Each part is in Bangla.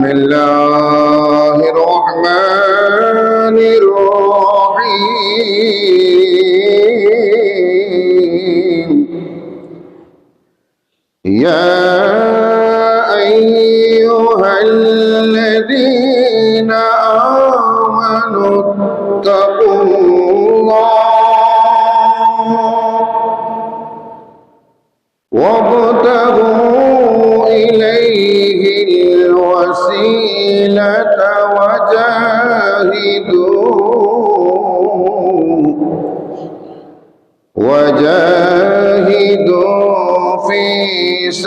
بسم الله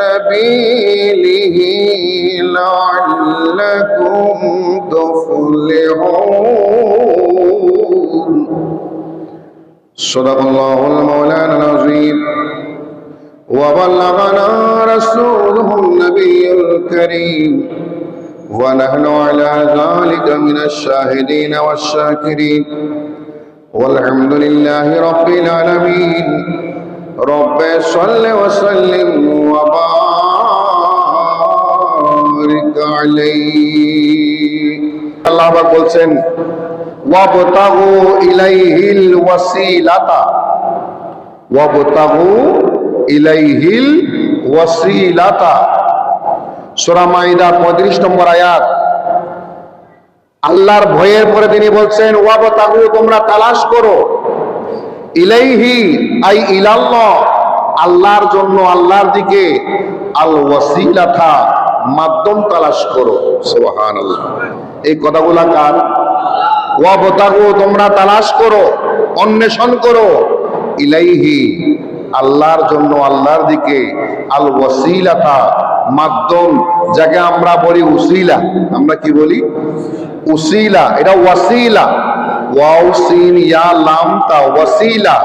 سبيله لعلكم تفلحون. صدق الله المولانا العظيم. وبلغنا رسوله النبي الكريم. ونحن على ذلك من الشاهدين والشاكرين. والحمد لله رب العالمين. رب صل وسلم وبارك عليه আল্লাহ পাক বলছেন ওয়াবতাগু ইলাইহিল ওয়াসিলাতা ওয়াবতাগু ইলাইহিল ওয়াসিলাতা সূরা মাইদা 35 নম্বর আয়াত আল্লাহর ভয়ের পরে তিনি বলছেন ওয়াবতাগু তোমরা তালাশ করো ইলাইহি, আই ইলাল্লাহ, আল্লাহর জন্য আল্লাহর দিকে আল ওয়াসিলাতা মাধ্যম তালাশ করো। সুবহানাল্লাহ। এই কথাগুলা কার? ওয়াবতাগু, তোমরা তালাশ করো, অন্বেষণ করো। ইলাইহি, আল্লাহর জন্য আল্লাহর দিকে আল ওয়াসিলাতা মাধ্যম, যাকে আমরা বলি উসিলা। আমরা কি বলি? উসিলা, এটা ওয়াসিলা। ওয়াও সিন ইয়া ওয়াসিলা।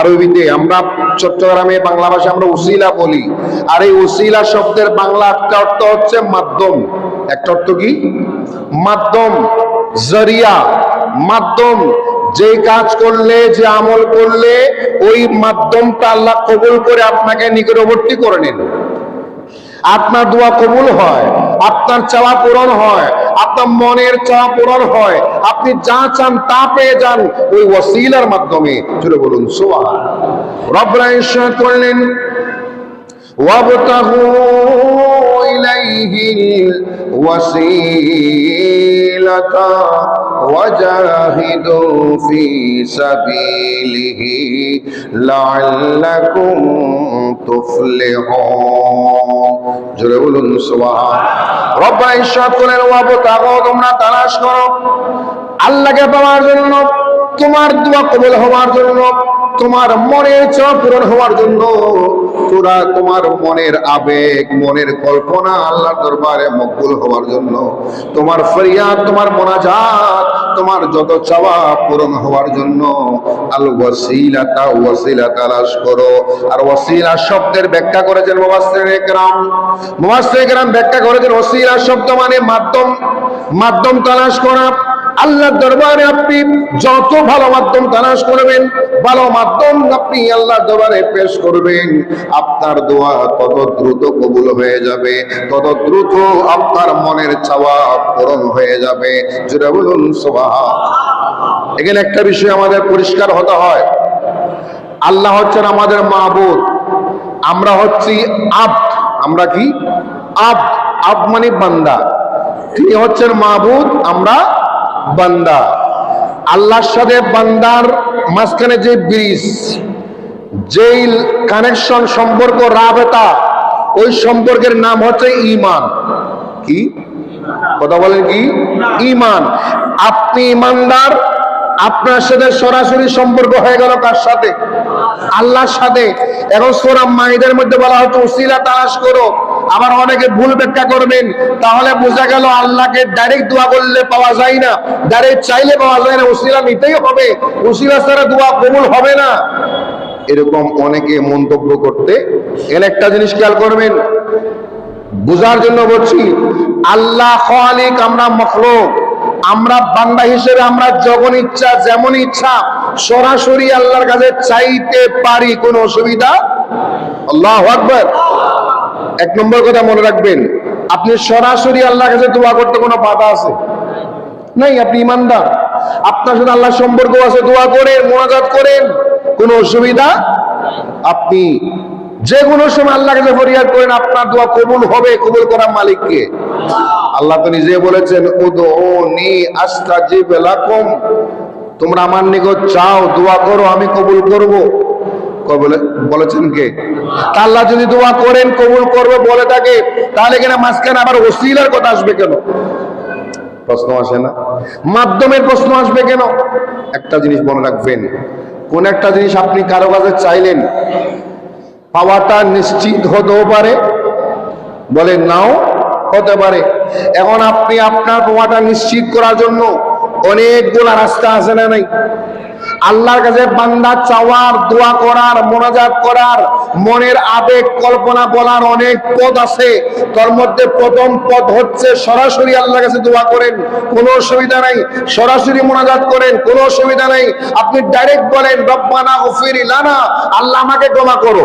আরবিতে আমরা চট্টগ্রামে বাংলা ভাষা আমরা উসিলা বলি। আর এই উসিলা শব্দের বাংলা একটা অর্থ হচ্ছে মাধ্যম। একটা অর্থ কি? মাধ্যম, জরিয়া। মাধ্যম, যে কাজ করলে, যে আমল করলে, ওই মাধ্যমটা আল্লাহ কবুল করে আপনাকে নিকটবর্তী করে নেন। আপনার দোয়া কবুল হয়, আপনার চাওয়া পূরণ হয় আপনার মনের চাওয়া পূরণ হয় আপনি যা চান তা পেয়ে যান ওই ওয়াসিলার মাধ্যমে চলে বলুন সোয়া রব্রা ইরশাদ করলেন وابتغوا إليه الوسيلة وجاهدوا في سبيله لعلكم تفلحون জোরে বলুন রব্বা ইরশাদ করেন ওয়াবতাগু তোমরা তালাশ করো। আল্লাহকে পাওয়ার জন্য তোমার দোয়া কবুল হওয়ার জন্য, তোমার মনের চাওয়া পূরণ হওয়ার জন্য, তোরা তোমার মনের আবেগ, মনের কল্পনা আল্লাহর দরবারে মকবুল হওয়ার জন্য, তোমার ফরিয়াদ, তোমার মোনাজাত, তোমার যত চাওয়া পূরণ হওয়ার জন্য, আল ওয়াসিলাতা ওয়াসিলা তালাশ করো আর ওয়াসিলা শব্দের ব্যাখ্যা করেছেন মুফাসসির একরাম ব্যাখ্যা করেছেন ওয়াসিলা শব্দ মানে মাধ্যম মাধ্যম তালাশ করা। আল্লাহর দরবারে আপনি যত ভালো মাধ্যম তালাশ করবেন, ভালো মাধ্যম আপনি আল্লাহর দরবারে পেশ করবেন, আপনার দোয়া তত দ্রুত কবুল হয়ে যাবে, তত দ্রুত আপনার মনের চাওয়া পূরণ হয়ে যাবে। যেটা বলুন সোভা এখানে একটা বিষয় আমাদের পরিষ্কার হতে হয়। আল্লাহ হচ্ছেন আমাদের মাহবুদ আমরা হচ্ছি আব আমরা কি? আব আব মানে বান্দা। তিনি হচ্ছেন মাহবুদ আমরা বান্দা। আল্লাহর সাথে বান্দার মাঝখানে যে ব্রিজ যেই কানেকশন সম্পর্ক, রাবেতা, ওই সম্পর্কের নাম হচ্ছে ইমান কি? কথা বলেন কি? ইমান আপনি ইমানদার আপনার সাথে সরাসরি সম্পর্ক হয়ে গেল কার সাথে? আল্লাহর সাথে। এখন সোরাম মাহিদের মধ্যে বলা হচ্ছে উসিলা তালাশ করো। আবার অনেকে ভুল ব্যাখ্যা করবেন। তাহলে বোঝা গেল আল্লাহকে ডাইরেক্ট দোয়া করলে পাওয়া যায় না। ডাইরেক্ট চাইলে পাওয়া যায় না। উসিলা নিতেই হবে। উসিলা ছাড়া দোয়া কবুল হবে না। এরকম অনেকে মন্তব্য করতে এর একটা জিনিস খেয়াল করবেন। বোঝার জন্য বলছি, আল্লাহ খালিক আমরা মখলুক। আমরা বান্দা হিসেবে আমরা যখন ইচ্ছা, যেমন ইচ্ছা, সরাসরি আল্লাহর কাছে চাইতে পারি। কোনো অসুবিধা? আল্লাহ আকবর। এক নম্বর কথা মনে রাখবেন, আপনি সরাসরি আল্লাহর কাছে দোয়া করতে কোনো বাধা আছে? নাই, আপনি ইমানদার। আপনার সাথে আল্লাহ সম্পর্ক আছে, দোয়া করেন, মোনাজাত করেন, কোনো অসুবিধা আপনি যে কোনো সময় আল্লাহ কাছে ফরিয়াদ করেন, আপনার দোয়া কবুল হবে, কবুল করার মালিককে। আল্লাহ তো নিজে বলেছেন তোমরা আমার নিকট চাও, দোয়া করো, আমি কবুল করব। বলেছেন কে? আল্লাহ যদি দোয়া করেন, কবুল করবে, বলে থাকে, তাহলে কিনা মাঝখানে আবার ওসিলার কথা আসবে কেন? প্রশ্ন আসে না। মাধ্যমের প্রশ্ন আসবে কেন? একটা জিনিস মনে রাখবেন, কোন একটা জিনিস আপনি কারও কাছে চাইলেন, পাওয়াটা নিশ্চিত হতেও পারে, বলে নাও হতে পারে। এখন আপনি আপনার পাওয়াটা নিশ্চিত করার জন্য অনেকগুলা রাস্তা আছে না নাই? আল্লাহর কাছে বান্দা চাওয়ার, দোয়া করার, মোনাজাত করার, মনের আবেগ, কল্পনা বলার অনেক পদ আছে। তার মধ্যে প্রথম পদ হচ্ছে সরাসরি আল্লাহর কাছে দোয়া করেন। কোনো অসুবিধা নাই। সরাসরি মোনাজাত করেন, কোনো অসুবিধা নাই। আপনি ডাইরেক্ট বলেন, রব্বানা গফির লানা, আল্লাহ আমাকে ক্ষমা করো।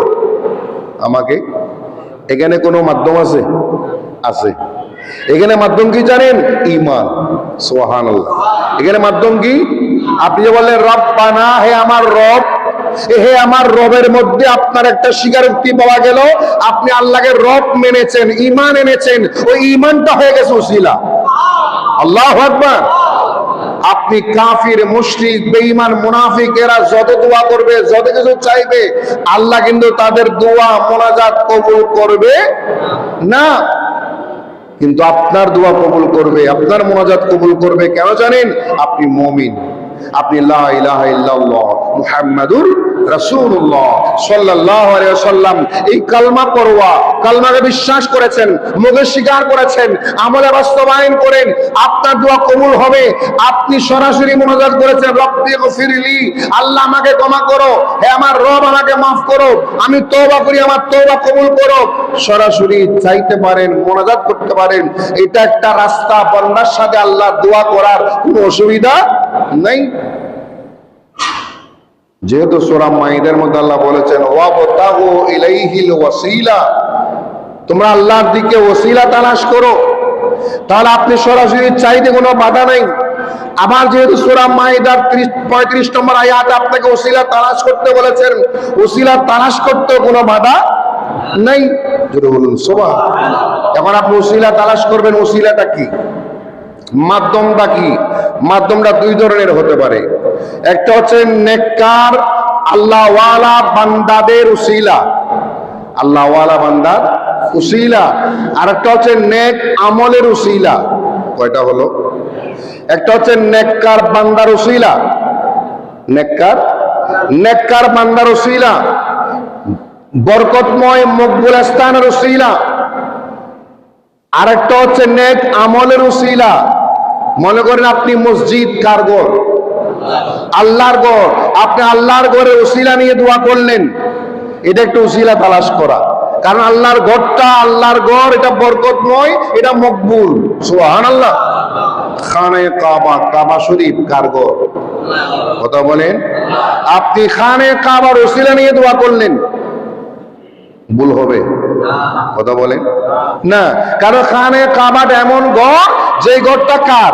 আমাকে? এখানে কোনো মাধ্যম আছে? আছে। এখানে মাধ্যম কি জানেন? ইমান সোহান এখানে মাধ্যম কি? আপনি বললেন, রব বানা, হে আমার রব হে আমার রবের মধ্যে আপনার একটা স্বীকারোক্তি পাওয়া গেল। আপনি আল্লাহকে রব মেনেছেন ইমান এনেছেন। ওই ইমানটা হয়ে গেছে উসিলা। আল্লাহ আকবার। আপনি কাফির, মুশরিক, বেঈমান, মুনাফিক, এরা যত দোয়া করবে, যত কিছু চাইবে, আল্লাহ কিন্তু তাদের দোয়া, মোনাজাত কবুল করবে না। কিন্তু আপনার দোয়া কবুল করবে, আপনার মোনাজাত কবুল করবে, কেন জানেন? আপনি মমিন। আপনি এই কালমা কালমাকে বিশ্বাস করেছেন, মুখে স্বীকার করেছেন, আমলে বাস্তবায়ন করেন, আপনার দোয়া কবুল হবে। আপনি সরাসরি করেছেন আল্লাহ আমাকে ক্ষমা করো, হে আমার রব আমাকে করো, আমি তওবা করি, আমার তওবা কবুল করো। সরাসরি চাইতে পারেন, মোনাজাত করতে পারেন, এটা একটা রাস্তা, বন্যার সাথে আল্লাহ দোয়া করার কোনো অসুবিধা নাই। যেহেতু সোরা মাইদের মধ্যে আল্লাহ বলেছেন তোমরা আল্লাহর দিকে ওসিলা তালাশ করো। তাহলে আপনি সরাসরি চাইতে কোনো বাধা নাই। আবার যেহেতু সোরা মাইদার ত্রিশ, পঁয়ত্রিশ নম্বর আয়াত আপনাকে ওসিলা তালাশ করতে বলেছেন, ওসিলা তালাশ করতে কোনো বাধা নাই। বলুন সোবা এখন আপনি ওসিলা তালাশ করবেন, ওসিলাটা কি? মাধ্যমটা কি? মাধ্যমটা দুই ধরনের হতে পারে। একটা হচ্ছে নেককার, আল্লাহওয়ালা বান্দাদের উসিলা। আল্লাহওয়ালা বান্দার উসিলা। আর একটা হচ্ছে নেক আমলের উসিলা। কয়টা হলো? একটা হচ্ছে নেককার বান্দার উসিলা। নেককার? নেককার বান্দার উসিলা। বরকতময় মকবুল স্থানের উসিলা। আরেকটা হচ্ছে নেক আমলের উসিলা। মনে করেন আপনি মসজিদ কার গড় আল্লাহর গড় আপনি আল্লাহর গড়ে উসিলা নিয়ে দোয়া করলেন। এটা একটা উসিলা তালাশ করা। কারণ আল্লাহর ঘরটা আল্লাহর গড় এটা বরকতময়, এটা মকবুল। সুহান আল্লাহ খানে কাবা কাবা শরীফ কার গড় কথা বলেন। আপনি খানে কাবার উসিলা নিয়ে দোয়া করলেন। ভুল হবে। কথা বলেন। না, কারণ খানে কাবাট এমন গড় যে ঘরটা কার?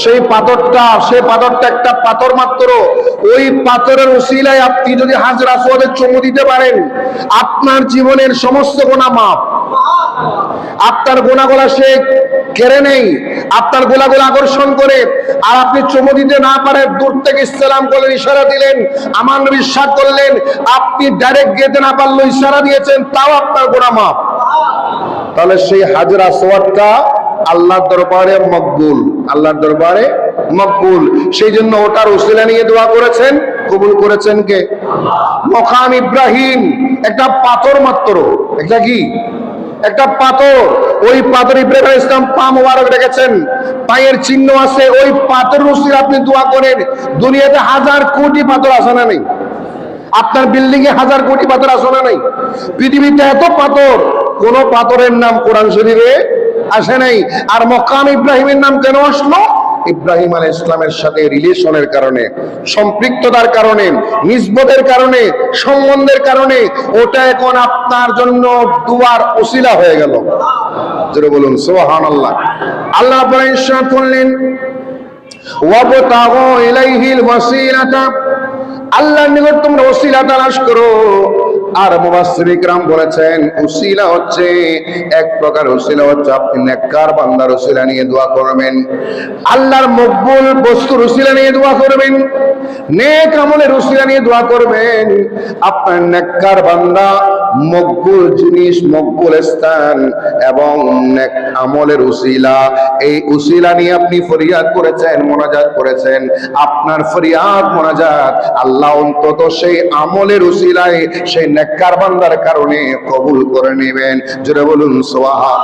সেই পাথরটা সেই পাথরটা একটা পাথর মাত্র। ওই পাথরের উসিলায় আপনি যদি হাজরা সোয়াদের চমু দিতে পারেন, আপনার জীবনের সমস্ত গোনা মাপ আপনার গোনাগুলা সে কেড়ে নেই, আপনার গোলাগুলো আকর্ষণ করে। আর আপনি চমু দিতে না পারে, দূর থেকে ইসলাম করলেন ইশারা দিলেন আমার বিশ্বাস করলেন, আপনি ডাইরেক্ট যেতে না পারল ইশারা দিয়েছেন, তাও আপনার গোনা মাপ তাহলে সেই হাজরা সোয়াদটা আল্লাহর দরবারে মকবুল, আল্লাহর দরবারে মকবুল। সেই জন্য ওটার উসিলা নিয়ে দোয়া করেছেন। কবুল করেছেন কে? মকাম ইব্রাহিম, একটা পাথর মাত্র। একটা কি? একটা পাথর। ওই পাথর ইব্রাহিম ইসলাম পা মোবারক রেখেছেন। পায়ের চিহ্ন আছে, ওই পাথর উসিলা আপনি দোয়া করেন। দুনিয়াতে হাজার কোটি পাথর আছে না নেই? আপনার বিল্ডিং এ হাজার কোটি পাথর আসলে নেই? পৃথিবীতে এত পাথর, কোন পাথরের নাম কোরআন শরীফে আসে নাই। আর মকাম ইব্রাহিমের নাম কেন আসলো? ইব্রাহিম আল ইসলামের সাথে রিলেশনের কারণে, সম্পৃক্ততার কারণে নিসবতের কারণে, সম্বন্ধের কারণে ওটা এখন আপনার জন্য দুয়ার ওসিলা হয়ে গেল। যেটা বলুন সোহান আল্লাহ আল্লাহ ইলাইহিল ওয়াসিলাতা। আল্লাহর নিকট তোমরা ওসিলা তালাশ করো। আর ইকরাম বলেছেন ওসিলা হচ্ছে এক প্রকার ওসিলা হচ্ছে আপনি নেককার বান্দার ওসিলা নিয়ে দোয়া করবেন। আল্লাহর মকবুল বস্তুর ওসিলা নিয়ে দোয়া করবেন। নেক আমলের ওসিলা নিয়ে দোয়া করবেন। আপনার নেককার বান্দা মকবুল জিনিস, মকবুল স্থান এবং নেক আমলের উসিলা। এই উসিলা নিয়ে আপনি ফরিয়াদ করেছেন, মোনাজাত করেছেন। আপনার ফরিয়াদ, মোনাজাত আল্লাহ অন্তত সেই আমলের উসিলায়, সেই নেককার বান্দার কারণে কবুল করে নেবেন। জোরে বলুন সোয়াহা